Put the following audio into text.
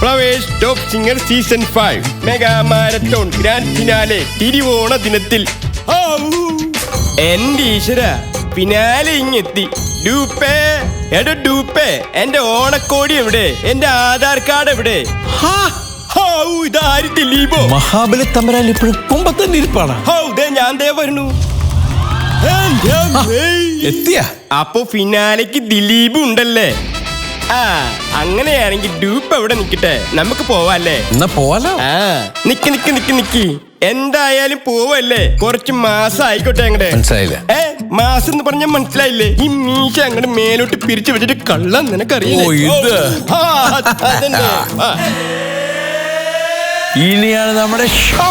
Flowers Top Singer season five mega marathon grand finale തിരുവോണ ദിനത്തിൽ! എന്റെ ഈശ്വര ഫിനാലെ ഇങ്ങെത്തി. ഡൂപ്പേ എടോ ഡൂപ്പേ എന്റെ ഓണക്കോടി എവിടെ? എന്റെ ആധാർ കാർഡ് എവിടെ? മഹാബലി തമ്പരാൻ ഇപ്പോഴും കുമ്പത്തന്നെ ഇരിപ്പാണ്. ഞാൻ ദേ വരുന്നു. എത്തിയ? അപ്പൊ ഫിനാലേക്ക് ദിലീപ് ഉണ്ടല്ലേ? ആ അങ്ങനെയാണെങ്കിൽ ഡ്യൂപ്പ് എവിടെ നിക്കട്ടെ നമുക്ക് പോവാല്ലേ? എന്നാ പോവാലോ? ആ നിക്ക് നിക്ക് നിക്ക് നിക്ക്. എന്തായാലും പോവല്ലേ? കുറച്ച് മാസം ആയിക്കോട്ടെ അങ്ങടെ. മനസ്സിലായില്ല? ഏ മാസം എന്ന് പറഞ്ഞാൽ മനസ്സിലായില്ലേ? ഈ മീശ അങ്ങോട്ട് മേലോട്ട് പിരിച്ചു വെച്ചിട്ട് കള്ളം നിനക്കറിയില്ലേ? ഓ, ഇത്. ആ, അതന്നെ. ആ. ഇനിയാണ് നമ്മുടെ ഷോ.